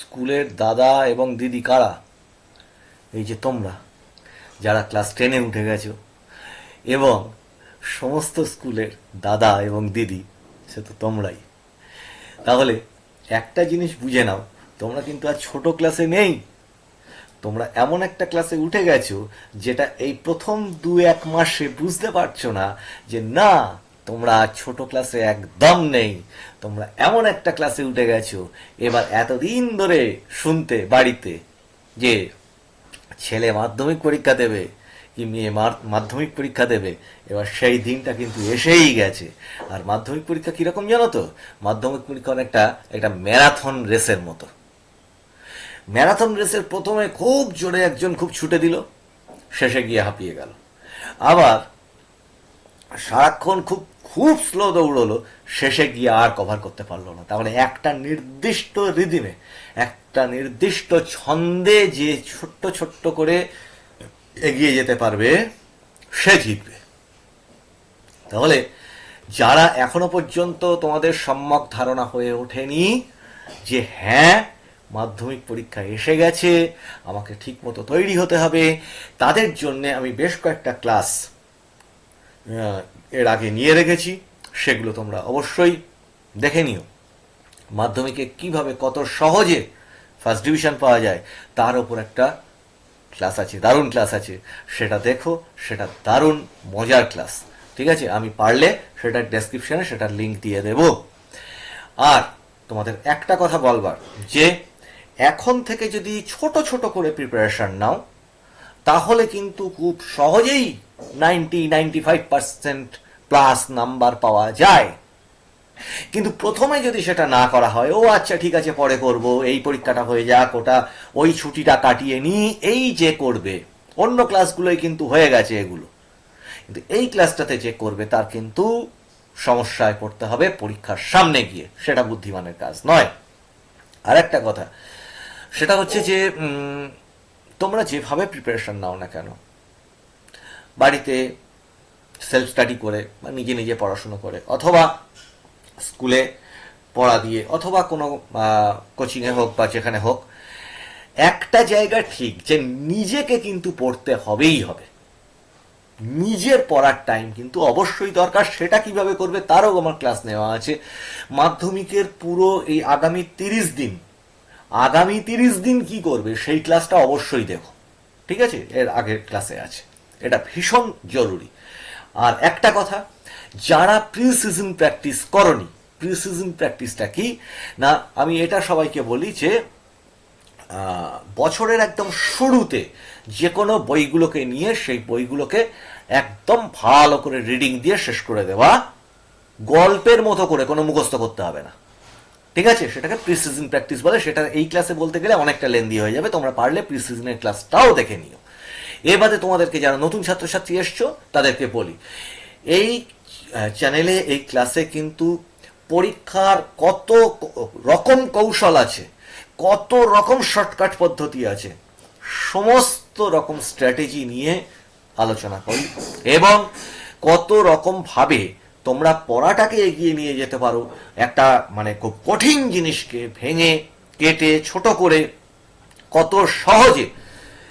স্কুলের দাদা এবং দিদি কারা? এই যে তোমরা, যারা ক্লাস টেনে উঠে গেছো, এবং সমস্ত স্কুলের দাদা এবং দিদি, সে তো তোমরাই। তাহলে একটা জিনিস বুঝে নাও, তোমরা কিন্তু আর ছোট ক্লাসে নেই। তোমরা এমন একটা ক্লাসে উঠে গেছো, যেটা এই প্রথম দু এক মাসে বুঝতে পারছ না যে না তোমরা ছোট ক্লাসে একদম নেই। তোমরা এমন একটা ক্লাসে উঠে গেছো, এবার এতদিন ধরে শুনতে বাড়িতে যে ছেলে মাধ্যমিক পরীক্ষা দেবে কি মেয়ে মাধ্যমিক পরীক্ষা দেবে, এবার সেই দিনটা কিন্তু এসেই গেছে। আর মাধ্যমিক পরীক্ষা কীরকম জানো তো? মাধ্যমিক পরীক্ষা অনেকটা একটা ম্যারাথন রেসের মতো। ম্যারাথন রেসের প্রথমে খুব জোরে একজন খুব ছুটে দিল, শেষে গিয়ে হাঁপিয়ে গেল। আবার সারাক্ষণ খুব খুব স্লো দৌড়লো, শেষে গিয়ে আর কভার করতে পারল না। তাহলে একটা নির্দিষ্ট রিদিমে একটা নির্দিষ্ট ছন্দে যে ছোট্ট ছোট্ট করে এগিয়ে যেতে পারবে, সে জিতবে। তাহলে যারা এখনও পর্যন্ত তোমাদের সম্যক ধারণা হয়ে ওঠেনি যে হ্যাঁ মাধ্যমিক পরীক্ষা এসে গেছে, আমাকে ঠিকমতো তৈরি হতে হবে, তাদের জন্য আমি বেশ কয়েকটা ক্লাস এর আগে নিয়ে রেখেছি, সেগুলো তোমরা অবশ্যই দেখে নিও। মাধ্যমিকে কীভাবে কত সহজে ফার্স্ট ডিভিশন পাওয়া যায়, তার উপর একটা ক্লাস আছে, দারুণ ক্লাস আছে। সেটা দেখো, সেটা দারুণ মজার ক্লাস ঠিক আছে? আমি পারলে সেটার ডেসক্রিপশনে সেটার লিঙ্ক দিয়ে দেব। আর তোমাদের একটা কথা বলবার, যে এখন থেকে যদি ছোট ছোট করে প্রিপারেশন নাও তাহলে কিন্তু খুব সহজেই ninety ninety five percent plus number পাওয়া যায়। কিন্তু প্রথমে যদি সেটা না করা হয়, ও আচ্ছা ঠিক আছে, পরে করব, এই পরীক্ষাটা হয়ে যাক, ওটা, ওই ছুটিটা কাটিয়ে নি এই যে করবে। অন্য ক্লাসগুলোই কিন্তু হয়ে গেছে এগুলো। কিন্তু এই ক্লাসটাতে যে করবে, তার কিন্তু সমস্যায় পড়তে হবে পরীক্ষার সামনে গিয়ে। সেটা বুদ্ধিমানের কাজ নয়। আর একটা কথা, সেটা হচ্ছে যে তোমরা যেভাবে প্রিপারেশন নাও না কেন? বাড়িতে সেলফ স্টাডি করে বা নিজে নিজে পড়াশুনো করে, অথবা স্কুলে পড়া দিয়ে, অথবা কোনো কোচিংয়ে হোক বা যেখানে হোক, একটা জায়গা ঠিক যে নিজেকে কিন্তু পড়তে হবেই হবে। নিজের পড়ার টাইম কিন্তু অবশ্যই দরকার, সেটা কীভাবে করবে তারও আমার ক্লাস নেওয়া আছে। মাধ্যমিকের পুরো এই আগামী তিরিশ দিন আগামী তিরিশ দিন কি করবে? সেই ক্লাসটা অবশ্যই দেখো। ঠিক আছে? এর আগের ক্লাসে আছে। এটা ভীষণ জরুরি। আর একটা কথা, যারা প্রি সিজন প্র্যাকটিস করনি প্রি সিজন প্র্যাকটিসটা কি? না, আমি এটা সবাইকে বলি যে বছরের একদম শুরুতে যে কোনো বইগুলোকে নিয়ে সেই বইগুলোকে একদম ভালো করে রিডিং দিয়ে শেষ করে দেওয়া, গল্পের মতো করে কোনো মুখস্থ করতে হবে না। ঠিক আছে? সেটাকে প্রিসিজন প্র্যাকটিস বলে। সেটা এই ক্লাসে বলতে গেলে অনেকটা লেন্দি হয়ে যাবে। তোমরা পারলে প্রিসিজনের ক্লাসটাও দেখে নিও। এবারে তোমাদেরকে যারা নতুন ছাত্রছাত্রী এসছো, তাদেরকে বলি, এই চ্যানেলে এই ক্লাসে কিন্তু পরীক্ষার কত রকম কৌশল আছে, কত রকম শর্টকাট পদ্ধতি আছে, সমস্ত রকম স্ট্র্যাটেজি নিয়ে আলোচনা করি এবং কত রকম ভাবে তোমরা পড়াটাকে এগিয়ে নিয়ে যেতে পারো। একটা মানে খুব কঠিন জিনিসকে ভেঙে, কেটে, ছোট করে কত সহজে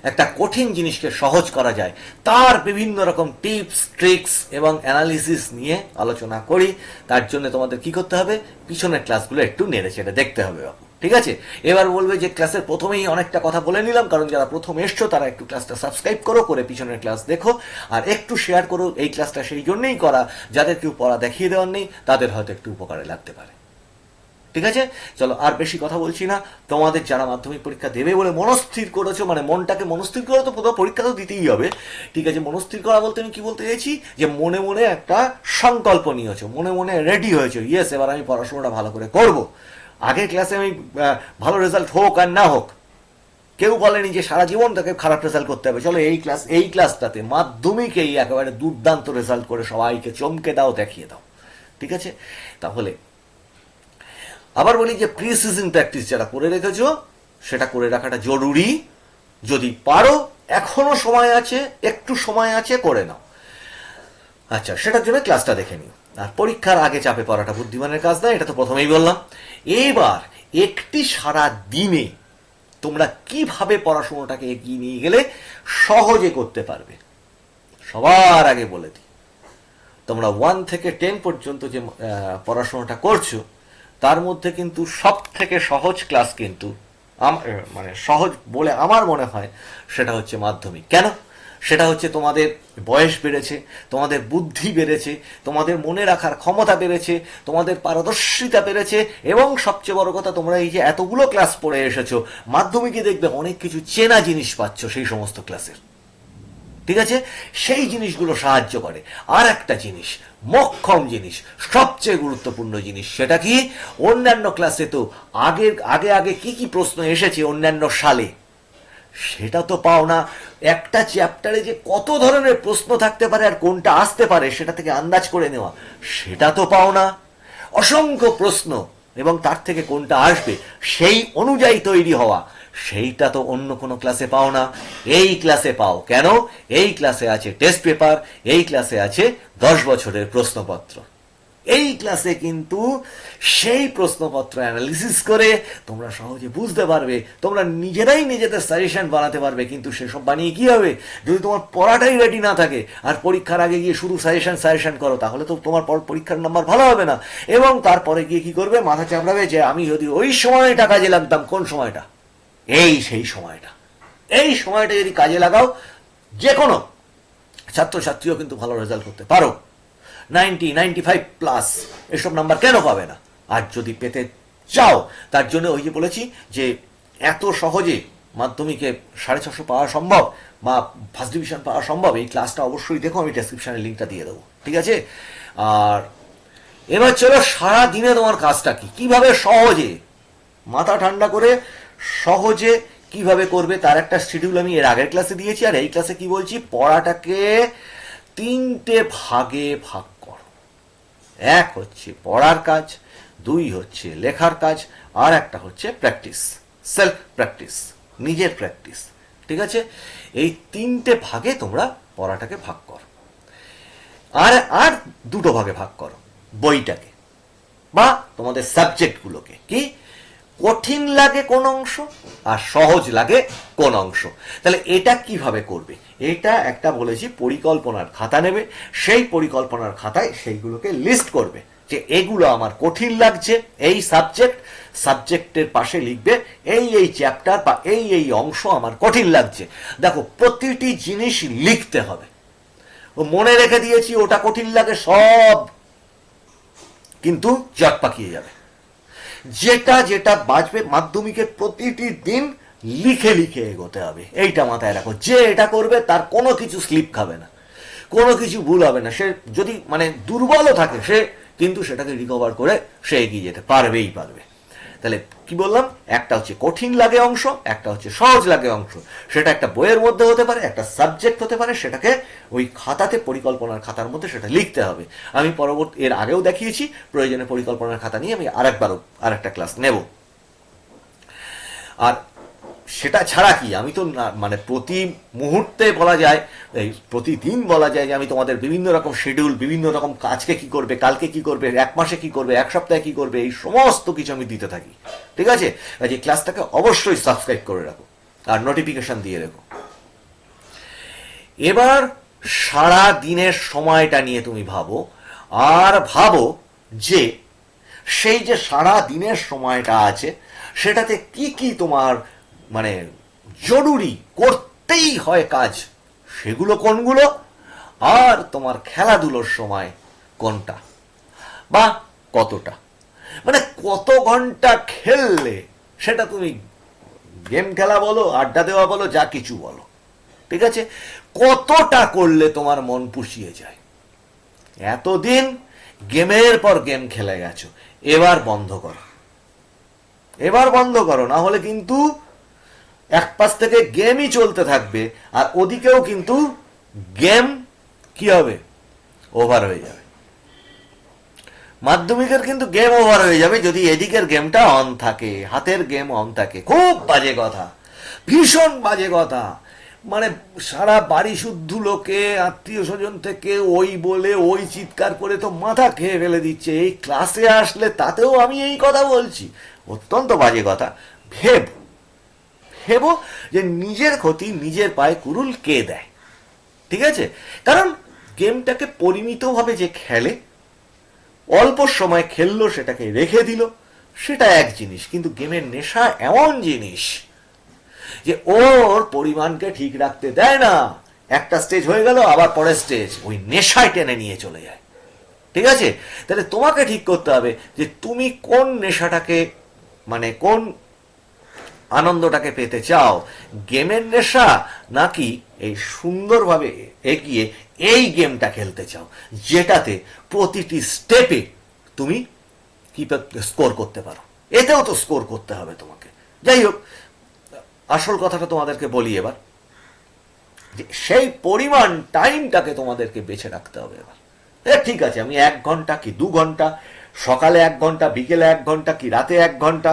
একটা কঠিন জিনিসকে সহজ করা যায়। তার বিভিন্ন রকম টিপস, ট্রিক্স এবং অ্যানালিসিস নিয়ে আলোচনা করি। তার জন্য তোমাদের কি করতে হবে? পিছনের ক্লাসগুলো একটু নেড়ে চেড়ে দেখতে হবে। ঠিক আছে? এবার বলবে যে ক্লাসের প্রথমেই অনেকটা কথা বলে নিলাম, কারণ যারা প্রথম এসছো, তারা একটু ক্লাসটা সাবস্ক্রাইব করো, করে পিছনের ক্লাস দেখো, আর একটু শেয়ার করো, এই ক্লাসটা সেই জন্যই করা যাদের কেউ পড়া দেখিয়ে দেওয়ার নেই, তাদের হয়তো একটু উপকারে লাগতে পারে। ঠিক আছে? চলো, আর বেশি কথা বলছি না, তোমাদের যারা মাধ্যমিক পরীক্ষা দেবে বলে মনস্থির করেছ মানে মনটাকে মনস্থির করে তো প্রথম পরীক্ষা তো দিতেই হবে, ঠিক আছে? মনস্থির করা বলতে আমি কি বলতে চাইছি? যে মনে মনে একটা সংকল্প নিয়েছো, মনে মনে রেডি হয়েছো ইয়েস এবার আমি পড়াশোনাটা ভালো করে করব। আগের ক্লাসে আমি ভালো রেজাল্ট হোক আর না হোক, কেউ বলেনি যে সারা জীবন তাকে খারাপ রেজাল্ট করতে হবে। চলো এই ক্লাস এই ক্লাসটাতে মাধ্যমিকেই একেবারে দুর্দান্ত রেজাল্ট করে সবাইকে চমকে দাও, দেখিয়ে দাও। ঠিক আছে? তাহলে, আবার বলি যে প্রি সিজন প্র্যাকটিস যারা করে রেখেছ, সেটা করে রাখাটা জরুরি। যদি পারো, এখনও সময় আছে, একটু সময় আছে, করে নাও। আচ্ছা সেটার জন্য ক্লাসটা দেখে নিও। আর পরীক্ষার আগে চাপে পড়াটা বুদ্ধিমানের কাজ নয়, এটা তো প্রথমেই বললাম। এইবার একটি সারা দিনে তোমরা কীভাবে পড়াশোনাটাকে এগিয়ে নিয়ে গেলে সহজে করতে পারবে? সবার আগে বলে দিই, তোমরা ওয়ান থেকে টেন পর্যন্ত যে পড়াশোনাটা করছ, তার মধ্যে কিন্তু সব থেকে সহজ ক্লাস কিন্তু মানে সহজ বলে আমার মনে হয় সেটা হচ্ছে মাধ্যমিক। কেন? সেটা হচ্ছে তোমাদের বয়স বেড়েছে, তোমাদের বুদ্ধি বেড়েছে, তোমাদের মনে রাখার ক্ষমতা বেড়েছে, তোমাদের পারদর্শিতা বেড়েছে, এবং সবচেয়ে বড় কথা তোমরা এই যে এতগুলো ক্লাস পড়ে এসেছ, মাধ্যমিকে দেখবে অনেক কিছু চেনা জিনিস পাচ্ছ সেই সমস্ত ক্লাসের। ঠিক আছে? সেই জিনিসগুলো সাহায্য করে। আর একটা জিনিস, মক্ষম জিনিস, সবচেয়ে গুরুত্বপূর্ণ জিনিস, সেটা কি? অন্যান্য ক্লাসে তো আগের, আগে আগে কি কি প্রশ্ন এসেছে অন্যান্য সালে? সেটা তো পাও না। একটা চ্যাপ্টারে যে কত ধরনের প্রশ্ন থাকতে পারে আর কোনটা আসতে পারে সেটা থেকে আন্দাজ করে নেওয়া, সেটা তো পাও না। অসংখ্য প্রশ্ন এবং তার থেকে কোনটা আসবে সেই অনুযায়ী তৈরি হওয়া, সেইটা তো অন্য কোনো ক্লাসে পাও না। এই ক্লাসে পাও কেন? এই ক্লাসে আছে টেস্ট পেপার এই ক্লাসে আছে দশ বছরের প্রশ্নপত্র। এই ক্লাসে কিন্তু সেই প্রশ্নপত্র অ্যানালিসিস করে তোমরা সহজে বুঝতে পারবে, তোমরা নিজেরাই নিজেদের সাজেশন বানাতে পারবে, কিন্তু সেসব বানিয়ে কি হবে? যদি তোমার পড়াটাই রেডি না থাকে, আর পরীক্ষার আগে গিয়ে শুধু সাজেশন সাজেশন করো, তাহলে তো তোমার পর পরীক্ষার নাম্বার ভালো হবে না। এবং তারপরে গিয়ে কি করবে? মাথা চাপড়াবে যে আমি যদি ওই সময়টা কাজে লাগতাম, কোন সময়টা? এই সেই সময়টা। এই সময়টা যদি কাজে লাগাও যে কোনো ছাত্রছাত্রীও কিন্তু ভালো রেজাল্ট করতে পারো। নাইনটি নাইনটি ফাইভ প্লাস এসব নাম্বার কেন পাবে না? আর যদি পেতে চাও, তার জন্য ওই যে বলেছি যে এত সহজে মাধ্যমিকে সাড়ে ছশো পাওয়া সম্ভব বা ফার্স্ট ডিভিশন পাওয়া সম্ভব, এই ক্লাসটা অবশ্যই দেখো, আমি ডেসক্রিপশনে লিঙ্কটা দিয়ে দেবো। ঠিক আছে? আর এবার চলো সারা দিনে তোমার কাজটা কি? কীভাবে সহজে, মাথা ঠান্ডা করে সহজে কীভাবে করবে, তার একটা শিডিউল আমি এর আগের ক্লাসে দিয়েছি। আর এই ক্লাসে কি বলছি? পড়াটাকে তিনটে ভাগে ভাগ এক হচ্ছে পড়ার কাজ, দুই হচ্ছে লেখার কাজ, আর একটা হচ্ছে প্র্যাকটিস সেলফ প্র্যাকটিস নিজের প্র্যাকটিস, ঠিক আছে? এই তিনটে ভাগে তোমরা পড়াটাকে ভাগ করো। আর আর দুটো ভাগে ভাগ করো, বইটাকে বা তোমাদের সাবজেক্টগুলোকে কি? কঠিন লাগে কোন অংশ আর সহজ লাগে কোন অংশ। তাহলে এটা কীভাবে করবে? এটা একটা বলেছি পরিকল্পনার খাতা নেবে, সেই পরিকল্পনার খাতায় সেইগুলোকে লিস্ট করবে যে এগুলো আমার কঠিন লাগছে, এই সাবজেক্ট সাবজেক্টের পাশে লিখবে, এই এই চ্যাপ্টার বা এই এই অংশ আমার কঠিন লাগছে। দেখো, প্রতিটি জিনিস লিখতে হবে। মনে রেখে দিয়েছি, ওটা কঠিন লাগে, সব কিন্তু জট পাকিয়ে যাবে। যেটা যেটা বাঁচবে মাধ্যমিকের প্রতিটি দিন লিখে লিখে এগোতে হবে। এইটা মাথায় রাখো। যে এটা করবে, তার কোনো কিছু স্লিপ খাবে না। কোনো কিছু ভুল হবে না। সে যদি মানে দুর্বলও থাকে, সে কিন্তু সেটাকে রিকভার করে সে এগিয়ে যেতে পারবেই পারবে। তাহলে কি বললাম? একটা হচ্ছে কঠিন লাগে অংশ, একটা হচ্ছে সহজ লাগে অংশ। সেটা একটা বইয়ের মধ্যে হতে পারে, একটা সাবজেক্ট হতে পারে, সেটাকে ওই খাতাতে, পরিকল্পনার খাতার মধ্যে সেটা লিখতে হবে। আমি পরবর্তী, এর আগেও দেখিয়েছি, প্রয়োজনে পরিকল্পনার খাতা নিয়ে আমি আরেকবারও, আরেকটা ক্লাস নেব। আর সেটা ছাড়া কি? আমি তো মানে প্রতি মুহূর্তে বলা যায়, এই প্রতিদিন বলা যায় যে আমি তোমাদের বিভিন্ন রকম শিডিউল বিভিন্ন রকম কাজকে কি করবে, কালকে কি করবে, এক মাসে কি করবে, এক সপ্তাহে কি করবে, এই সমস্ত কিছু আমি দিতে থাকি। ঠিক আছে? কাজে ক্লাসটাকে অবশ্যই সাবস্ক্রাইব করে রাখো আর নোটিফিকেশন দিয়ে রেখো। এবার সারা দিনের সময়টা নিয়ে তুমি ভাবো, আর ভাবো যে সেই যে সারা দিনের সময়টা আছে, সেটাতে কি কি তোমার মানে জরুরি, করতেই হয় কাজ। সেগুলো কোনগুলো? আর তোমার খেলাধুলোর সময় কোনটা? বা কতটা? মানে কত ঘণ্টা খেললে সেটা তুমি গেম খেলা বলো, আড্ডা দেওয়া বলো, যা কিছু বলো। ঠিক আছে? কতটা করলে তোমার মন পুষিয়ে যায়? এতদিন গেমের পর গেম খেলে গেছো। এবার বন্ধ করো। এবার বন্ধ করো, না হলে কিন্তু এক পাশ থেকে গেমই চলতে থাকবে, আর ওদিকেও কিন্তু গেম কি হবে? ওভার হয়ে যাবে। মাধ্যমিকের কিন্তু গেম ওভার হয়ে যাবে যদি এদিকের গেমটা অন থাকে, হাতের গেম অন থাকে। খুব বাজে কথা। ভীষণ বাজে কথা। মানে সারা বাড়ি শুদ্ধ লোকে, আত্মীয় স্বজন থেকে ওই বলে, ওই চিৎকার করে তো মাথা খেয়ে ফেলে দিচ্ছে। এই ক্লাসে আসলে তাতেও আমি এই কথা বলছি। অত্যন্ত বাজে কথা। ভেব। ভেবো যে নিজের ক্ষতি নিজের পায়ে কুরুল কে দেয়। ঠিক আছে? কারণ গেমটাকে পরিমিতভাবে যে খেলে, অল্প সময় খেললো, সেটাকে রেখে দিল, সেটা এক জিনিস। কিন্তু গেমের নেশা এমন জিনিস যে ওর পরিমাণকে ঠিক রাখতে দেয় না। একটা স্টেজ হয়ে গেল, আবার পরের স্টেজ ওই নেশায় টেনে নিয়ে চলে যায়। ঠিক আছে? তাহলে তোমাকে ঠিক করতে হবে যে তুমি কোন নেশাটাকে মানে কোন আনন্দটাকে পেতে চাও। গেমের নেশা নাকি এই সুন্দরভাবে এগিয়ে এই গেমটা খেলতে চাও, যেটাতে প্রতিটি স্টেপে তুমি কি স্কোর করতে পারো। এতেও তো স্কোর করতে হবে তোমাকে। যাই হোক, আসল কথাটা তোমাদেরকে বলি এবার, যে সেই পরিমাণ টাইমটাকে তোমাদেরকে বেছে রাখতে হবে এবার। ঠিক আছে, আমি এক ঘণ্টা কি দু ঘণ্টা, সকালে এক ঘণ্টা, বিকেলে এক ঘণ্টা কি রাতে এক ঘণ্টা,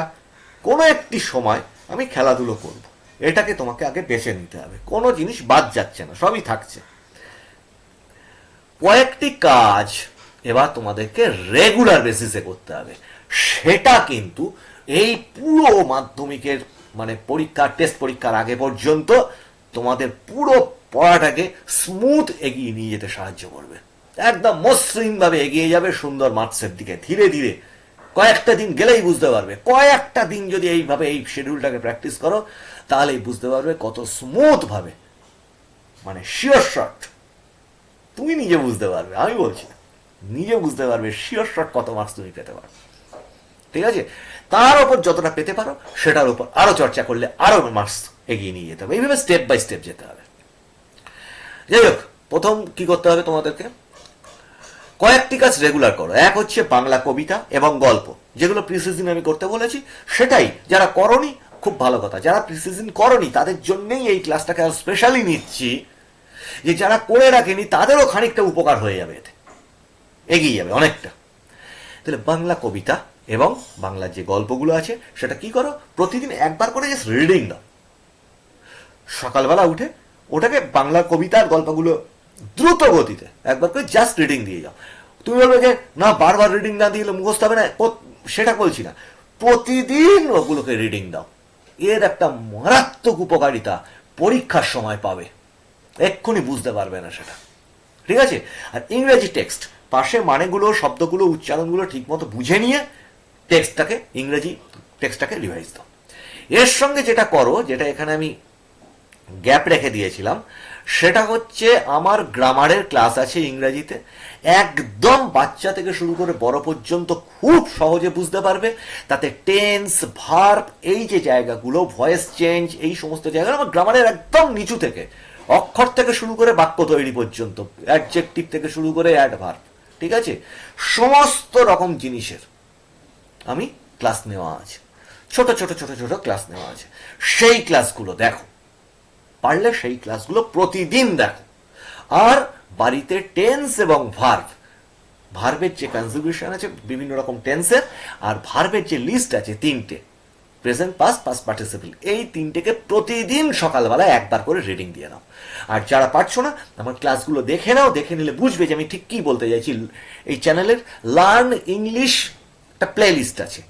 কোনো একটি সময় আমি খেলাধুলো করব। এটাকে তোমাকে আগে বেছে নিতে হবে। কোনো জিনিস বাদ যাচ্ছে না, সবই থাকছে। কয়েকটি কাজ এবার তোমাদেরকে রেগুলার বেসিসে করতে হবে। সেটা কিন্তু এই পুরো মাধ্যমিকের মানে পরীক্ষা টেস্ট পরীক্ষার আগে পর্যন্ত তোমাদের পুরো পড়াটাকে স্মুথ এগিয়ে নিয়ে যেতে সাহায্য করবে। একদম মসৃণভাবে এগিয়ে যাবে সুন্দর মার্কসের দিকে। ধীরে ধীরে কয়েকটা দিন গেলেই বুঝতে পারবে। কয়েকটা দিন যদি এইভাবে এই শিডিউলটাকে প্র্যাকটিস করো, তাহলেই বুঝতে পারবে কত স্মুথ ভাবে। মানে শিওর শট তুমি নিজে বুঝতে পারবে, আমি বলছি নিজে বুঝতে পারবে শিওর শট কত মার্কস তুমি পেতে পারো। ঠিক আছে? তার উপর যতটা পেতে পারো, সেটার উপর আরও চর্চা করলে আরও মার্কস এগিয়ে নিয়ে যেতে হবে। এইভাবে স্টেপ বাই স্টেপ যেতে হবে। যাই হোক, প্রথম কি করতে হবে তোমাদেরকে? কয়েকটি কাজ রেগুলার করো। এক হচ্ছে বাংলা কবিতা এবং গল্প। যেগুলো প্রিসিজন আমি করতে বলেছি, সেটাই যারা করনি, খুব ভালো কথা। যারা প্রিসিজন করনি, তাদের জন্যেই এই ক্লাসটাকে আরও স্পেশালি নিচ্ছি যে যারা করে রাখেনি, তাদেরও খানিকটা উপকার হয়ে যাবে এতে। এগিয়ে যাবে অনেকটা। তাহলে বাংলা কবিতা এবং বাংলার যে গল্পগুলো আছে, সেটা কি করো? প্রতিদিন একবার করে জাস্ট রিডিং দাও। সকালবেলা উঠে ওটাকে বাংলা কবিতার গল্পগুলো দ্রুত গতিতে। একবার করে জাস্ট রিডিং দিয়ে যাও। তুমি বলবে যে, না, বারবার রিডিং না দিলে মুখস্থ হবে না। সেটা বলছি না। প্রতিদিন ওগুলোকে রিডিং দাও। এর একটা মারাত্মক উপকারিতা পরীক্ষার সময় পাবে। এক্ষুনি বুঝতে পারবে না সেটা। ঠিক আছে? আর ইংরেজি টেক্সট পাশে মানেগুলো, শব্দগুলো, উচ্চারণগুলো ঠিকমতো বুঝে নিয়ে টেক্সটটাকে ইংরেজি টেক্সটটাকে রিভাইজ দাও। এর সঙ্গে যেটা করো, যেটা এখানে আমি গ্যাপ রেখে দিয়েছিলাম। সেটা হচ্ছে আমার গ্রামারের ক্লাস আছে ইংরেজিতে। একদম বাচ্চা থেকে শুরু করে বড় পর্যন্ত খুব সহজে বুঝতে পারবে। তাতে টেন্স, ভার্ব, এই যে জায়গাগুলো, ভয়েস চেঞ্জ, এই সমস্ত জায়গাগুলো আমার গ্রামারের একদম নিচু থেকে। অক্ষর থেকে শুরু করে বাক্য তৈরি পর্যন্ত অ্যাডজেক্টিভ থেকে শুরু করে অ্যাডভার্ব ঠিক আছে? সমস্ত রকম জিনিসের আমি ক্লাস নেওয়া আছে। ছোট ছোট ছোট ছোট ক্লাস নেওয়া আছে। সেই ক্লাসগুলো দেখো। পারলে সেই ক্লাসগুলো প্রতিদিন দেখো। আর বাড়িতে টেন্স এবং ভার্ভ ভার্ভের যে কনজুগেশন আছে, বিভিন্ন রকম টেন্সের আর ভার্ভের যে লিস্ট আছে তিনটে প্রেজেন্ট পাস পাস পার্টিসিপেল এই তিনটেকে প্রতিদিন সকালবেলা একবার করে রিডিং দিয়ে নাও। আর যারা পারছ না, আমার ক্লাসগুলো দেখে নাও, দেখে নিলে বুঝবে যে আমি ঠিক কী বলতে চাইছি। এই চ্যানেলের লার্ন ইংলিশ একটা প্লে লিস্ট আছে।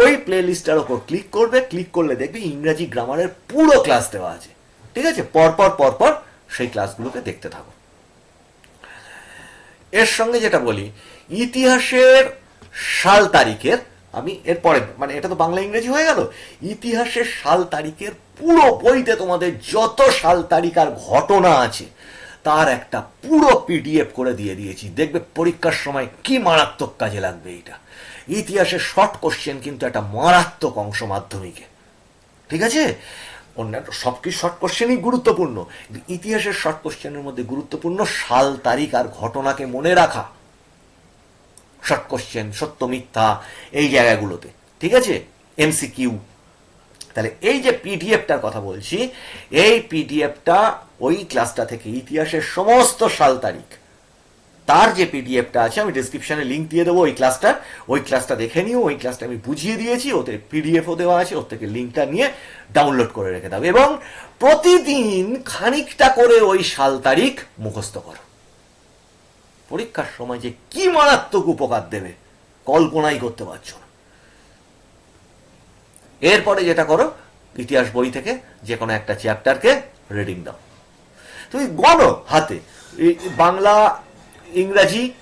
ওই প্লে লিস্টটার ওপর ক্লিক করবে ক্লিক করলে দেখবে ইংরাজি গ্রামারের পুরো ক্লাস দেওয়া আছে। ঠিক আছে? পরপর পরপর সেই ক্লাসগুলোকে দেখতে থাকো। এর সঙ্গে যেটা বলি, ইতিহাসের সাল তারিখের, আমি এরপরে মানে এটা তো বাংলা ইংরেজি হয়ে গেল, ইতিহাসের সাল তারিখের পুরো বইতে তোমাদের যত সাল তারিখ আর ঘটনা আছে, তার একটা পুরো পিডিএফ করে দিয়ে দিয়েছি। দেখবে পরীক্ষার সময় কি মারাত্মক কাজে লাগবে এটা ইতিহাসের শর্ট কোশ্চেন কিন্তু একটা মারাত্মক অংশ মাধ্যমিকে। ঠিক আছে? অন্যান্য সব কিছু শর্ট কোশ্চেনই গুরুত্বপূর্ণ? ইতিহাসের শর্ট কোশ্চেনের মধ্যে গুরুত্বপূর্ণ সাল, তারিখ আর ঘটনাকে মনে রাখা। শর্ট কোশ্চেন সত্য, মিথ্যা, এই জায়গাগুলোতে। ঠিক আছে? এমসিকিউ তাহলে এই যে পিডিএফটার কথা বলছি, এই পিডিএফটা ওই ক্লাসটা থেকে ইতিহাসের সমস্ত সাল, তারিখ তার যে পিডিএফটা আছে, আমি ডিসক্রিপশনে লিঙ্ক দিয়ে দেবো ওই ক্লাসটার ওই ক্লাসটা দেখে নিও, ওই ক্লাসটা আমি বুঝিয়ে দিয়েছি, ওতে পিডিএফও দেওয়া আছে, ওর থেকে লিঙ্কটা নিয়ে ডাউনলোড করে রেখে দাও। এবং প্রতিদিন খানিকটা করে ওই সাল তারিখ মুখস্থ করো। পরীক্ষার সময় যে কি মারাত্মক উপকার দেবে, কল্পনাই করতে পারছ না। এরপরে যেটা করো, ইতিহাস বই থেকে যে কোনো একটা চ্যাপ্টারকে রিডিং দাও। তুমি গণো হাতে বাংলা ইংরাজি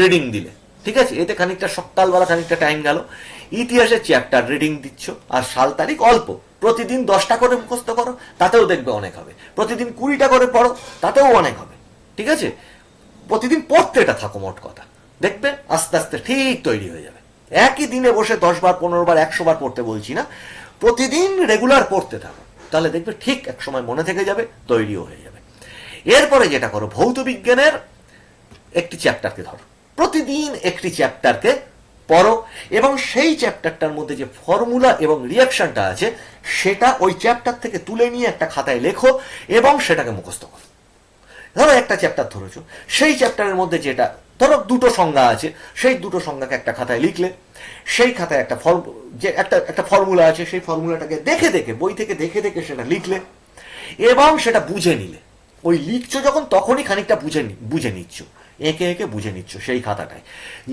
রিডিং দিলে। ঠিক আছে? এতে খানিকটা সকালবেলা খানিকটা টাইম গেল। ইতিহাসের চ্যাপ্টার রিডিং দিচ্ছ, আর সাল তারিখ অল্প। প্রতিদিন দশটা করে মুখস্থ করো, তাতেও দেখবে অনেক হবে। প্রতিদিন কুড়িটা করে পড়ো, তাতেও অনেক হবে। ঠিক আছে? প্রতিদিন পড়তে এটা থাকো, মোট কথা। দেখবে আস্তে আস্তে ঠিক তৈরি হয়ে যাবে। একই দিনে বসে দশ বার, পনেরো বার, একশো বার পড়তে বলছি না। প্রতিদিন রেগুলার পড়তে থাকো। তাহলে দেখবে ঠিক এক সময় মনে থেকে যাবে, তৈরিও হয়ে যাবে। এরপরে যেটা করো, ভৌত বিজ্ঞানের একটি চ্যাপ্টারকে ধরো। প্রতিদিন একটি চ্যাপ্টারকে পড়ো এবং সেই চ্যাপ্টারটার মধ্যে যে ফর্মুলা এবং রিয়াকশনটা আছে, সেটা ওই চ্যাপ্টার থেকে তুলে নিয়ে একটা খাতায় লেখো এবং সেটাকে মুখস্থ করো। ধরো একটা চ্যাপ্টার ধরেছো, সেই চ্যাপ্টারের মধ্যে যেটা, ধরো দুটো সংজ্ঞা আছে, সেই দুটো সংজ্ঞাকে একটা খাতায় লিখলে, সেই খাতায় একটা ফর্ম যে একটা একটা ফর্মুলা আছে, সেই ফর্মুলাটাকে দেখে দেখে, বই থেকে দেখে দেখে সেটা লিখলে এবং সেটা বুঝে নিলে। ওই লিখছো যখন, তখনই খানিকটা বুঝে বুঝে নিচ্ছ। এঁকে এঁকে বুঝে নিচ্ছ, সেই খাতাটায়।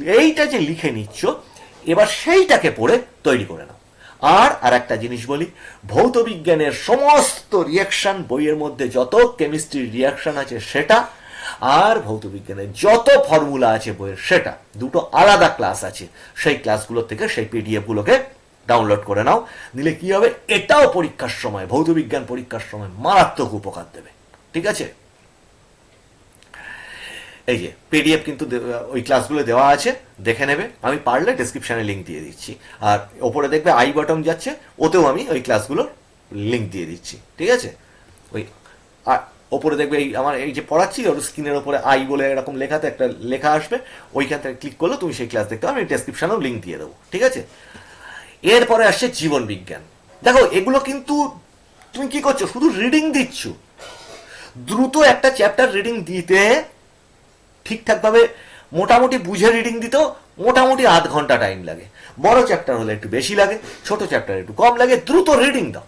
এইটা যে লিখে নিচ্ছ, এবার সেইটাকে পড়ে তৈরি করে নাও। আর আর একটা জিনিস বলি, ভৌত বিজ্ঞানের সমস্ত রিয়াকশন বইয়ের মধ্যে যত কেমিস্ট্রির রিয়াকশন আছে সেটা, আর ভৌত বিজ্ঞানের যত ফর্মুলা আছে বইয়ের সেটা, দুটো আলাদা ক্লাস আছে। সেই ক্লাসগুলো থেকে সেই পিডিএফ গুলোকে ডাউনলোড করে নাও। নিলে কি হবে? এটাও পরীক্ষার সময়, ভৌত বিজ্ঞান পরীক্ষার সময় মারাত্মক উপকার দেবে। ঠিক আছে? এই যে পিডিএফ কিন্তু ওই ক্লাসগুলো দেওয়া আছে, দেখে নেবে। আমি পারলে ডেসক্রিপশনে লিঙ্ক দিয়ে দিচ্ছি। আর ওপরে দেখবে আই বটন যাচ্ছে, ওতেও আমি ওই ক্লাসগুলোর লিঙ্ক দিয়ে দিচ্ছি। ঠিক আছে? ওই, আর ওপরে দেখবে এই আমার এই যে পড়াচ্ছি, ওর স্ক্রিনের ওপরে আই বলে এরকম লেখাতে একটা লেখা আসবে। ওইখান থেকে ক্লিক করলে তুমি সেই ক্লাস দেখতে পাবে। আমি ডেসক্রিপশনেও লিঙ্ক দিয়ে দেবো। ঠিক আছে? এরপরে আসছে জীবন বিজ্ঞান। দেখো, এগুলো কিন্তু তুমি কি করছ? শুধু রিডিং দিচ্ছ। দ্রুত একটা চ্যাপ্টার রিডিং দিতে ঠিকঠাকভাবে মোটামুটি বুঝে রিডিং দিতেও মোটামুটি আধ ঘণ্টা টাইম লাগে। বড় চ্যাপ্টার হলে একটু বেশি লাগে, ছোট চ্যাপ্টার একটু কম লাগে, দ্রুত রিডিং দাও।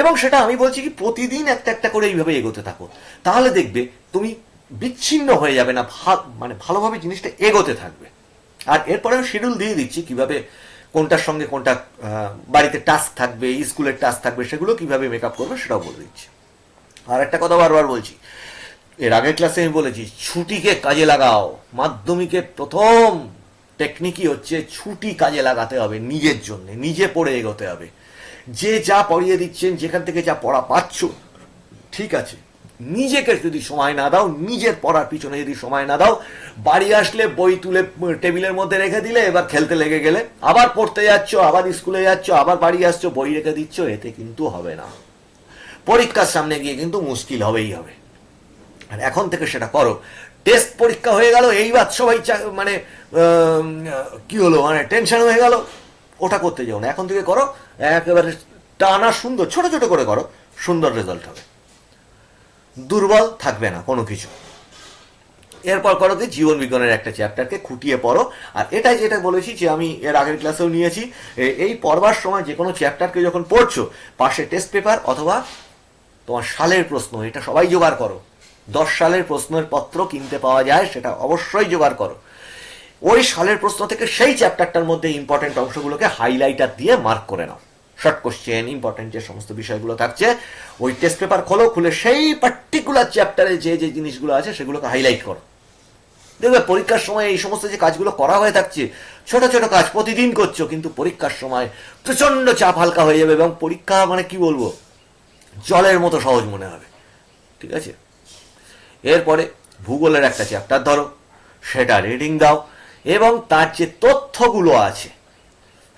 এবং সেটা আমি বলছি কি, প্রতিদিন একটা একটা করে এইভাবে এগোতে থাকো। তাহলে দেখবে তুমি বিচ্ছিন্ন হয়ে যাবে না মানে ভালোভাবে জিনিসটা এগোতে থাকবে। আর এরপরে আমি শিডিউল দিয়ে দিচ্ছি কীভাবে কোনটার সঙ্গে কোনটা বাড়িতে টাস্ক থাকবে, স্কুলের টাস্ক থাকবে, সেগুলো কীভাবে মেকআপ করবে সেটাও বলে দিচ্ছি। আর একটা কথা বারবার বলছি এর আগের ক্লাসে আমি বলেছি, ছুটিকে কাজে লাগাও। মাধ্যমিকে প্রথম টেকনিকই হচ্ছে ছুটি কাজে লাগাতে হবে নিজের জন্য, নিজে পড়ে এগোতে হবে। যে যা পড়িয়ে দিচ্ছেন, যেখান থেকে যা পড়া পাচ্ছ, ঠিক আছে। নিজেকে যদি সময় না দাও, নিজের পড়ার পিছনে যদি সময় না দাও, বাড়ি আসলে বই তুলে টেবিলের মধ্যে রেখে দিলে এবার খেলতে লেগে গেলে, আবার পড়তে যাচ্ছ, আবার স্কুলে যাচ্ছ, আবার বাড়ি আসছো, বই রেখে দিচ্ছ, এতে কিন্তু হবে না। পরীক্ষার সামনে গিয়ে কিন্তু মুশকিল হবেই হবে। আর এখন থেকে সেটা করো। টেস্ট পরীক্ষা হয়ে গেল, এইবার সবাই মানে কি হলো মানে টেনশন হয়ে গেল, ওটা করতে যাও না। এখন থেকে করো, একেবারে টানা সুন্দর, ছোট ছোট করে করো, সুন্দর রেজাল্ট হবে। দুর্বল থাকবে না কোনো কিছু। এরপর করো কি, জীবন বিজ্ঞানের একটা চ্যাপ্টারকে খুঁটিয়ে পড়ো। আর এটাই যেটা বলেছি যে আমি এর আগের ক্লাসেও নিয়েছি এই পড়বার সময় যে কোনো চ্যাপ্টারকে যখন পড়ছো, পাশে টেস্ট পেপার অথবা তোমার সালের প্রশ্ন, এটা সবাই জোগাড় করো। দশ সালের প্রশ্নের পত্র কিনতে পাওয়া যায়, সেটা অবশ্যই জোগাড় করো। ওই সালের প্রশ্ন থেকে সেই চ্যাপ্টারটার মধ্যে ইম্পর্টেন্ট অংশগুলোকে হাইলাইটার দিয়ে মার্ক করে নাও। শর্ট কোশ্চেন ইম্পর্টেন্ট যে সমস্ত বিষয়গুলো থাকছে, ওই টেস্ট পেপার খোলো, খুলে সেই পার্টিকুলার চ্যাপ্টারে যে যে জিনিসগুলো আছে, সেগুলোকে হাইলাইট করো। দেখবে পরীক্ষার সময় এই সমস্ত যে কাজগুলো করা হয়ে থাকছে, ছোট ছোট কাজ প্রতিদিন করছ, কিন্তু পরীক্ষার সময় প্রচণ্ড চাপ হালকা হয়ে যাবে এবং পরীক্ষা মানে কি বলব? জলের মতো সহজ মনে হবে। ঠিক আছে? এরপরে ভূগোলের একটা চ্যাপ্টার ধরো, সেটা রিডিং দাও, এবং তার যে তথ্যগুলো আছে,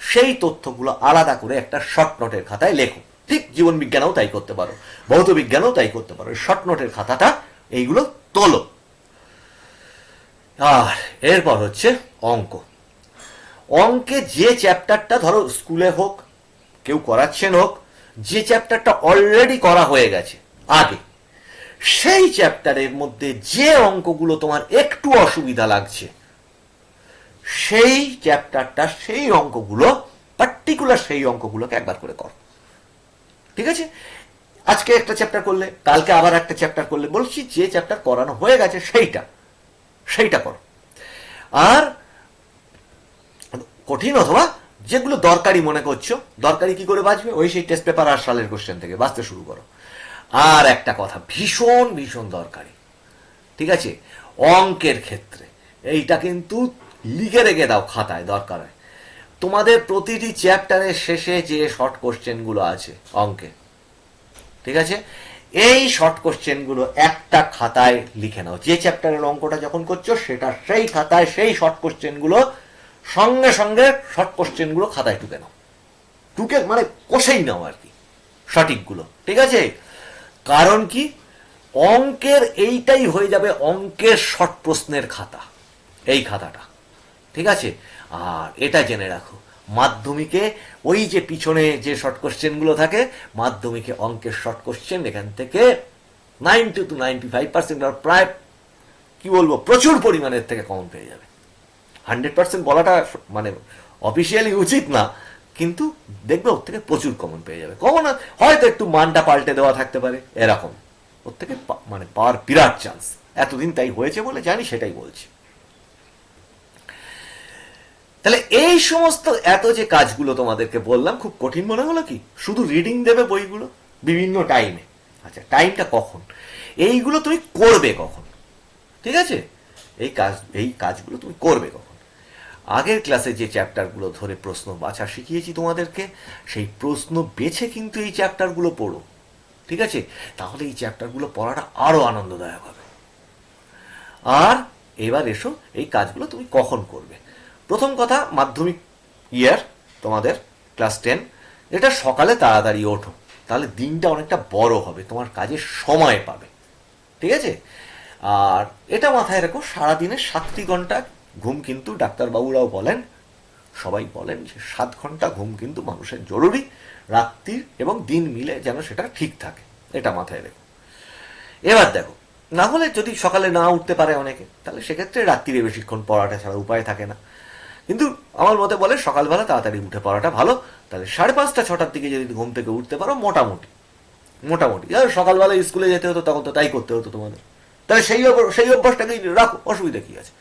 সেই তথ্যগুলো আলাদা করে একটা শর্ট নোটের খাতায় লেখো। ঠিক জীবন বিজ্ঞানেও তাই করতে পারো, ভৌত বিজ্ঞানেও তাই করতে পারো। শর্ট নোটের খাতাটা এইগুলো তোলো। আর এরপর হচ্ছে অঙ্ক। অঙ্কে যে চ্যাপ্টারটা ধরো স্কুলে হোক, কেউ করাচ্ছেন হোক, যে চ্যাপ্টারটা অলরেডি করা হয়ে গেছে, আগে সেই চ্যাপ্টারের মধ্যে যে অঙ্কগুলো তোমার একটু অসুবিধা লাগছে, সেই চ্যাপ্টারটা সেই অঙ্কগুলো পার্টিকুলার সেই অঙ্কগুলোকে একবার করে করো। ঠিক আছে? আজকে একটা চ্যাপ্টার করলে, কালকে আবার একটা চ্যাপ্টার করলে, বলছি যে চ্যাপ্টার করানো হয়ে গেছে সেইটা সেইটা করো। আর কঠিন অথবা যেগুলো দরকারি মনে করছ, দরকারি কি করে বাঁচবে? ওই সেই টেস্ট পেপার আর সালের কোশ্চেন থেকে বাঁচতে শুরু করো। আর একটা কথা ভীষণ ভীষণ দরকারি। ঠিক আছে? অঙ্কের ক্ষেত্রে। এইটা কিন্তু লিখে রেখে দাও খাতায়, দরকার হয়। তোমাদের প্রতিটি চ্যাপ্টারের শেষে যে শর্ট কোশ্চেনগুলো আছে, অঙ্কে। ঠিক আছে? এই শর্ট কোশ্চেনগুলো একটা খাতায় লিখে নাও। যে চ্যাপ্টারের অঙ্কটা যখন করছ, সেটা সেই খাতায়, সেই শর্ট কোশ্চেনগুলো সঙ্গে সঙ্গে শর্ট কোশ্চেনগুলো খাতায় টুকে নাও। টুকে মানে কষেই নাও আর কি, সঠিকগুলো। ঠিক আছে? কারণ কি? অঙ্কের এইটাই হয়ে যাবে অঙ্কের শর্ট প্রশ্নের খাতা। এই খাতাটা। ঠিক আছে? আর এটা জেনে রাখো। মাধ্যমিকে ওই যে পিছনে যে শর্ট কোশ্চেনগুলো থাকে, মাধ্যমিকে অঙ্কের শর্ট কোশ্চেন এখান থেকে ninety two ninety five percent প্রায়, কি বলব, প্রচুর পরিমাণের থেকে কম পেয়ে যাবে। হান্ড্রেড পার্সেন্ট বলাটা মানে অফিসিয়ালি উচিত না। কিন্তু দেখবে ওর থেকে প্রচুর কমন পেয়ে যাবে। কমন হয়তো একটু মানটা পাল্টে দেওয়া থাকতে পারে, এরকম। ওর থেকে মানে পাওয়ার বিরাট চান্স এতদিন তাই হয়েছে বলে জানি, সেটাই বলছি। তাহলে এই সমস্ত এত যে কাজগুলো তোমাদেরকে বললাম, খুব কঠিন মনে হলো কি? শুধু রিডিং দেবে বইগুলো বিভিন্ন টাইমে আচ্ছা টাইমটা কখন? এইগুলো তুমি করবে কখন? ঠিক আছে? এই কাজ এই কাজগুলো তুমি করবে কখন? আগের ক্লাসে যে চ্যাপ্টারগুলো ধরে প্রশ্ন বাছা শিখিয়েছি তোমাদেরকে, সেই প্রশ্ন বেছে কিন্তু এই চ্যাপ্টারগুলো পড়ো। ঠিক আছে? তাহলে এই চ্যাপ্টারগুলো পড়াটা আরও আনন্দদায়ক হবে। আর এবার এসো, এই কাজগুলো তুমি কখন করবে? প্রথম কথা, মাধ্যমিক ইয়ার তোমাদের ক্লাস টেন এটা সকালে তাড়াতাড়ি ওঠো, তাহলে দিনটা অনেকটা বড় হবে, তোমার কাজের সময় পাবে। ঠিক আছে? আর এটা মাথায় রাখো সারাদিনে সাতটি ঘণ্টা ঘুম কিন্তু ডাক্তারবাবুরাও বলেন, সবাই বলেন যে সাত ঘণ্টা ঘুম কিন্তু মানুষের জরুরি রাত্রির এবং দিন মিলে যেন সেটা ঠিক থাকে, এটা মাথায় রেখো। এবার দেখো, না হলে যদি সকালে না উঠতে পারে অনেকে, তাহলে সেক্ষেত্রে রাত্রিরে বেশিক্ষণ পড়াটা ছাড়া উপায় থাকে না। কিন্তু আমার মতে বলে সকালবেলা তাড়াতাড়ি উঠে পড়াটা ভালো, তাহলে সাড়ে পাঁচটা, ছটার দিকে যদি ঘুম থেকে উঠতে পারো, মোটামুটি মোটামুটি। আর সকালবেলা স্কুলে যেতে হতো, তখন তো তাই করতে হতো তোমাদের। তাহলে সেই সেই অভ্যাসটাকেই রাখো, অসুবিধা কি আছে?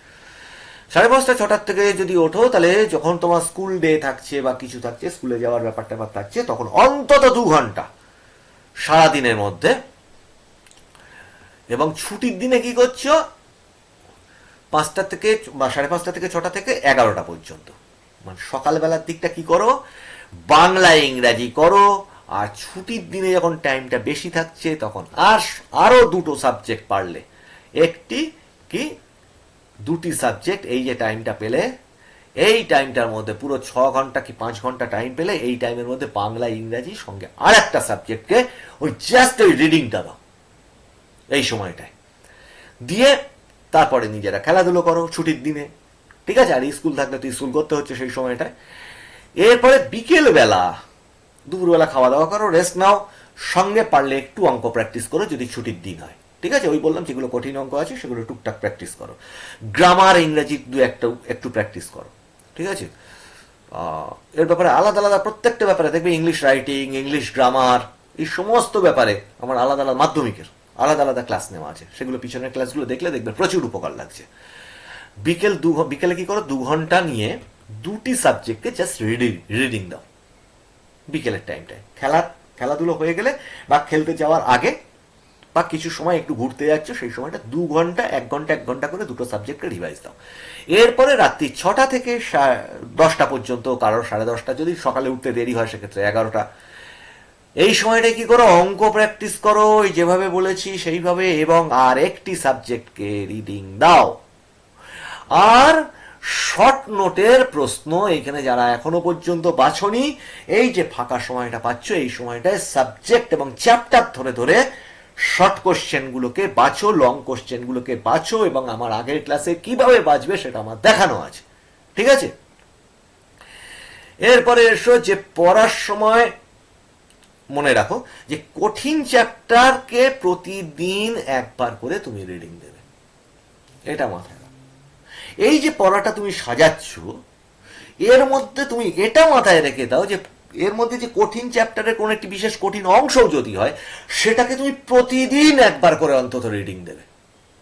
সাড়ে পাঁচটা ছটার থেকে যদি ওঠো, তাহলে যখন তোমার স্কুল ডে থাকছে বা কিছু থাকছে স্কুলে যাওয়ার ব্যাপার থাকছে, তখন অন্তত দু ঘণ্টা সারাদিনের মধ্যে। এবং ছুটির দিনে কি করছ? পাঁচটা থেকে বা সাড়ে পাঁচটা থেকে ছটা থেকে এগারোটা পর্যন্ত। মানে সকালবেলার দিকটা কি করো? বাংলা, ইংরাজি করো। আর ছুটির দিনে যখন টাইমটা বেশি থাকছে, তখন আর আরও দুটো সাবজেক্ট পারলে। একটি কি দুটি সাবজেক্ট এই যে টাইমটা পেলে, এই টাইমটার মধ্যে পুরো ছ ঘণ্টা কি পাঁচ ঘণ্টা টাইম পেলে, এই টাইমের মধ্যে বাংলা, ইংরাজি সঙ্গে আর একটা সাবজেক্টকে ওই জাস্ট ওই রিডিংটা দাও। এই সময়টায়। দিয়ে তারপরে নিজেরা খেলাধুলো করো ছুটির দিনে। ঠিক আছে? আর স্কুল থাকলে তো স্কুল করতে হচ্ছে সেই সময়টায়। এরপরে বিকেল বেলা দুপুরবেলা খাওয়া দাওয়া করো রেস্ট নাও। সঙ্গে পারলে একটু অঙ্ক প্র্যাকটিস করো যদি ছুটির দিন হয়। ঠিক আছে? ওই বললাম যেগুলো কঠিন অঙ্ক আছে, সেগুলো টুকটাক প্র্যাকটিস করো। গ্রামার ইংরেজি দু একটা, একটু প্র্যাকটিস করো। ঠিক আছে? এর ব্যাপারে আলাদা আলাদা প্রত্যেকটা ব্যাপারে দেখবে ইংলিশ রাইটিং ইংলিশ গ্রামার এই সমস্ত ব্যাপারে আমার আলাদা আলাদা মাধ্যমিকের আলাদা আলাদা ক্লাস নেওয়া আছে। সেগুলো পিছনের ক্লাসগুলো দেখলে দেখবে প্রচুর উপকার লাগছে। বিকেল দু বিকেলে কি করো? দু ঘণ্টা নিয়ে দুটি সাবজেক্টকে জাস্ট রিডিং রিডিং দাও। বিকেলের টাইমটায় খেলা খেলাধুলো হয়ে গেলে বা খেলতে যাওয়ার আগে বা কিছু সময় একটু ঘুরতে যাচ্ছ, সেই সময়টা দু ঘণ্টা, এক ঘণ্টা এক ঘণ্টা করে দুটো সাবজেক্টকে রিভাইজ দাও। এরপরে রাত্রি ছটা থেকে দশটা পর্যন্ত, কারও সাড়ে দশটা, যদি সকালে উঠতে দেরি হয় সেক্ষেত্রে এগারোটা। এই সময়টা কি করো, অঙ্ক প্র্যাকটিস করো যেভাবে বলেছি সেইভাবে, এবং আর একটি সাবজেক্টকে রিডিং দাও। আর শর্ট নোটের প্রশ্ন, এখানে যারা এখনও পর্যন্ত বাছনি, এই যে ফাঁকা সময়টা পাচ্ছ, এই সময়টায় সাবজেক্ট এবং চ্যাপ্টার ধরে ধরে শর্ট কোশ্চেনগুলোকে বাছো লং কোশ্চেনগুলোকে বাছো এবং আমার আগের ক্লাসে কীভাবে বাঁচবে সেটা আমার দেখানো আছে। ঠিক আছে? এরপরে এসো যে পড়ার সময় মনে রাখো যে কঠিন চ্যাপ্টারকে প্রতিদিন একবার করে তুমি রিডিং দেবে। এটা মাথায় রাখো। এই যে পড়াটা তুমি সাজাচ্ছ, এর মধ্যে তুমি এটা মাথায় রেখে দাও যে এর মধ্যে যে কঠিন চ্যাপ্টারের কোন একটি বিশেষ কঠিন অংশ যদি হয়, সেটাকে তুমি প্রতিদিন একবার করে অন্তত রিডিং দেবে।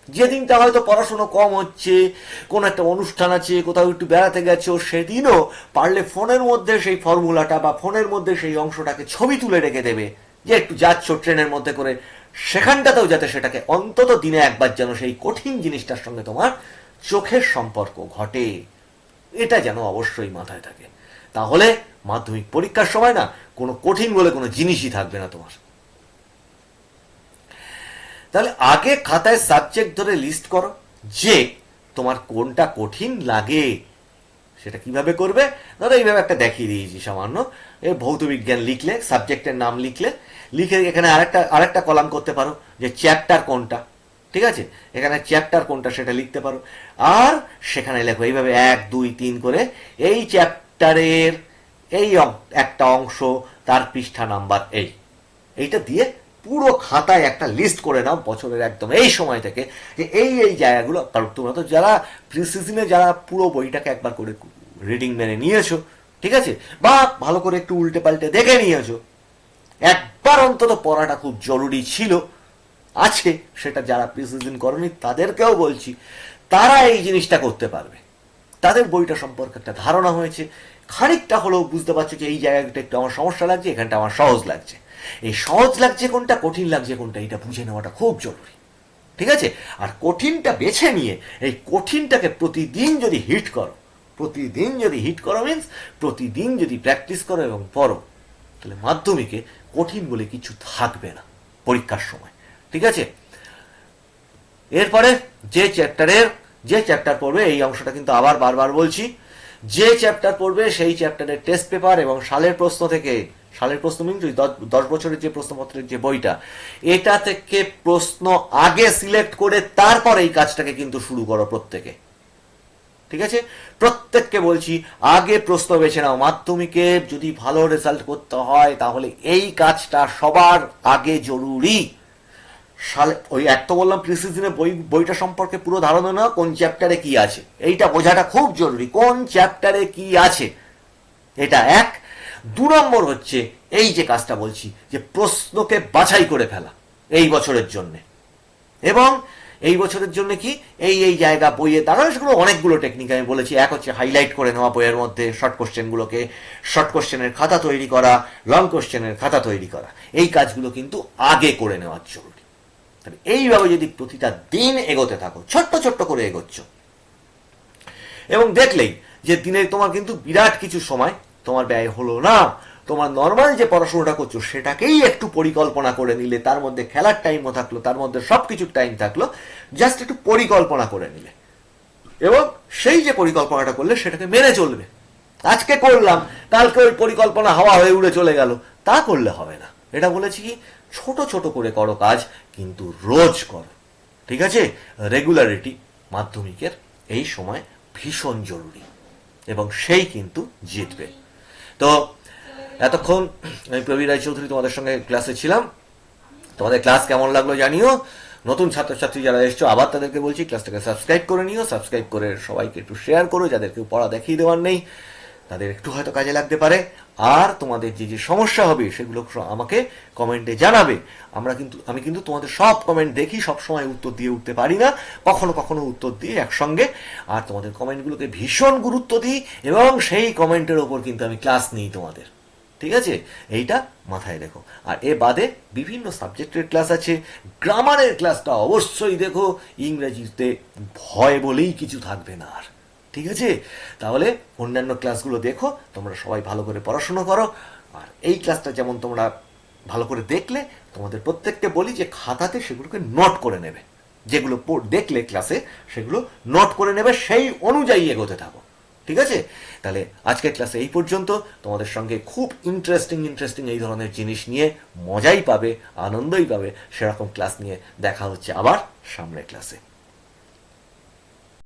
যেদিনটা হয়তো পড়াশুনো কম হচ্ছে, কোন একটা অনুষ্ঠান আছে, কোথাও একটু বেড়াতে গেছো, সেদিনও পারলে ফোনের মধ্যে সেই ফর্মুলাটা বা ফোনের মধ্যে সেই অংশটাকে ছবি তুলে রেখে দেবে। যে একটু যাচ্ছ ট্রেনের মধ্যে করে, সেখানটাতেও যাতে সেটাকে অন্তত দিনে একবার যেন সেই কঠিন জিনিসটার সঙ্গে তোমার চোখের সম্পর্ক ঘটে। এটা যেন অবশ্যই মাথায় থাকে। তাহলে মাধ্যমিক পরীক্ষার সময় না কোনো কঠিন বলে কোনো জিনিসই থাকবে না তোমার। তাহলে আগে খাতায় সাবজেক্ট ধরে লিস্ট করো যে তোমার কোনটা কঠিন লাগে, সেটা কীভাবে করবে? ধরো এইভাবে একটা দেখিয়ে দিয়েছি সামান্য। এ ভৌত বিজ্ঞান লিখলে সাবজেক্টের নাম লিখলে, লিখে এখানে আরেকটা আরেকটা কলাম করতে পারো যে চ্যাপ্টার কোনটা, ঠিক আছে? এখানে চ্যাপ্টার কোনটা সেটা লিখতে পারো। আর সেখানে লেখো এইভাবে এক, দুই, তিন করে এই চ্যাপ্টারের এই একটা অংশ তার পৃষ্ঠা নাম্বার এই। এইটা দিয়ে পুরো খাতায় একটা লিস্ট করে নাও বছরের একদম এই সময় থেকে যে এই এই জায়গাগুলো। কারণ তোমরা তো যারা প্রি সিজনে যারা পুরো বইটাকে একবার করে রিডিং মেনে নিয়েছো, ঠিক আছে? বা ভালো করে একটু উল্টে পাল্টে দেখে নিয়েছো, একবার অন্তত পড়াটা খুব জরুরি ছিল, আছে সেটা যারা প্রি সিজন করনি তাদেরকেও বলছি, তারা এই জিনিসটা করতে পারবে। তাদের বইটা সম্পর্কে একটা ধারণা হয়েছে। খানিকটা হলেও বুঝতে পারছ যে এই জায়গাটা একটু আমার সমস্যা লাগছে, এখানটা আমার সহজ লাগছে। এই সহজ লাগছে কোনটা, কঠিন লাগছে কোনটা, এটা বুঝে নেওয়াটা খুব জরুরি। ঠিক আছে? আর কঠিনটা বেছে নিয়ে, এই কঠিনটাকে প্রতিদিন যদি হিট করো, প্রতিদিন যদি হিট করো মিন্স প্রতিদিন যদি প্র্যাকটিস করো এবং পড়ো, তাহলে মাধ্যমিকে কঠিন বলে কিছু থাকবে না পরীক্ষার সময়। ঠিক আছে? এরপরে যে চ্যাপ্টারের যে চ্যাপ্টার পড়বে, এই অংশটা কিন্তু আবার বারবার বলছি। যে চ্যাপ্টার পড়বে, সেই চ্যাপ্টারের টেস্ট পেপার এবং সালের প্রশ্ন থেকে, সালের প্রশ্ন মিনস ওই দশ বছরের যে প্রশ্নপত্রের যে বইটা, এটা থেকে প্রশ্ন আগে সিলেক্ট করে তারপর এই কাজটাকে কিন্তু শুরু করো প্রত্যেকে। ঠিক আছে? প্রত্যেককে বলছি, আগে প্রশ্ন বেছে নাও। মাধ্যমিকে যদি ভালো রেজাল্ট করতে হয়, তাহলে এই কাজটা সবার আগে জরুরি। সালে ওই এক তো বললাম প্রিসিজনে বই, বইটা সম্পর্কে পুরো ধারণা না কোন চ্যাপ্টারে কি আছে। এইটা বোঝাটা খুব জরুরি, কোন চ্যাপ্টারে কি আছে। এটা এক। দু নম্বর হচ্ছে, এই যে কাজটা বলছি, যে প্রশ্নকে বাছাই করে ফেলা, এই বছরের জন্য। এবং এই বছরের জন্য কি, এই এই জায়গা বইয়ে দাঁড়ানো সেগুলো অনেকগুলো টেকনিক আমি বলেছি। এক হচ্ছে হাইলাইট করে নেওয়া বইয়ের মধ্যে শর্ট কোশ্চেনগুলোকে শর্ট কোশ্চেনের খাতা তৈরি করা লং কোশ্চেনের খাতা তৈরি করা। এই কাজগুলো কিন্তু আগে করে নেওয়ার জরুরি। তাহলে এইভাবে যদি প্রতিটা দিন এগোতে থাকো, ছোট্ট ছোট্ট করে এগোচ্ছ। এবং দেখলেই যে দিনে তোমার কিন্তু বিরাট কিছু সময় তোমার ব্যয় হলো না। তোমার নর্মাল যে পড়াশোনাটা করছ, সেটাকেই একটু পরিকল্পনা করে নিলে, তার মধ্যে খেলার টাইমও থাকল, তার মধ্যে সবকিছুর টাইম থাকল জাস্ট একটু পরিকল্পনা করে নিলে। এবং সেই যে পরিকল্পনাটা করলে, সেটাকে মেনে চলবে। আজকে করলাম, কালকে ওই পরিকল্পনা হাওয়া হয়ে উড়ে চলে গেল, তা করলে হবে না। এটা বলেছি কি? ছোট ছোট করে করো কাজ, কিন্তু রোজ করো। ঠিক আছে? রেগুলারিটি মাধ্যমিকের এই সময় ভীষণ জরুরি, এবং সেই কিন্তু জিতবে। তো, এতক্ষণ আমি প্রবীর রায়চৌধুরী তোমাদের সঙ্গে ক্লাসে ছিলাম। তোমাদের ক্লাস কেমন লাগল জানিও। নতুন ছাত্রছাত্রী যারা এসছো, আবার তাদেরকে বলছি ক্লাসটাকে সাবস্ক্রাইব করে নিও। সাবস্ক্রাইব করে সবাইকে একটু শেয়ার করো, যাদেরকে পড়া দেখিয়ে দেওয়ার নেই। তাদের একটু হয়তো কাজে লাগতে পারে। আর তোমাদের যে যে সমস্যা হবে, সেগুলো আমাকে কমেন্টে জানাবে। আমরা কিন্তু, আমি কিন্তু তোমাদের সব কমেন্ট দেখি, সব সময় উত্তর দিয়ে উঠতে পারি না। কখনো কখনো উত্তর দিই একসঙ্গে। আর তোমাদের কমেন্টগুলোকে ভীষণ গুরুত্ব দিই, এবং সেই কমেন্টের ওপর কিন্তু আমি ক্লাস নিই তোমাদের। ঠিক আছে? এইটা মাথায় রেখো। আর এ বাদে বিভিন্ন সাবজেক্টের ক্লাস আছে। গ্রামারের ক্লাসটা অবশ্যই দেখো। ইংরেজিতে ভয় বলেই কিছু থাকবে না আর। ঠিক আছে? তাহলে অন্যান্য ক্লাসগুলো দেখো, তোমরা সবাই ভালো করে পড়াশোনা করো। আর এই ক্লাসটা যেমন তোমরা ভালো করে দেখলে, তোমাদের প্রত্যেককে বলি যে খাতাতে সেগুলোকে নোট করে নেবে। যেগুলো দেখলে ক্লাসে সেগুলো নোট করে নেবে, সেই অনুযায়ী এগোতে থাকো। ঠিক আছে? তাহলে আজকের ক্লাসে এই পর্যন্ত। তোমাদের সঙ্গে খুব ইন্টারেস্টিং ইন্টারেস্টিং এই ধরনের জিনিস নিয়ে মজাই পাবে, আনন্দই পাবে, সেরকম ক্লাস নিয়ে দেখা হচ্ছে আবার সামনের ক্লাসে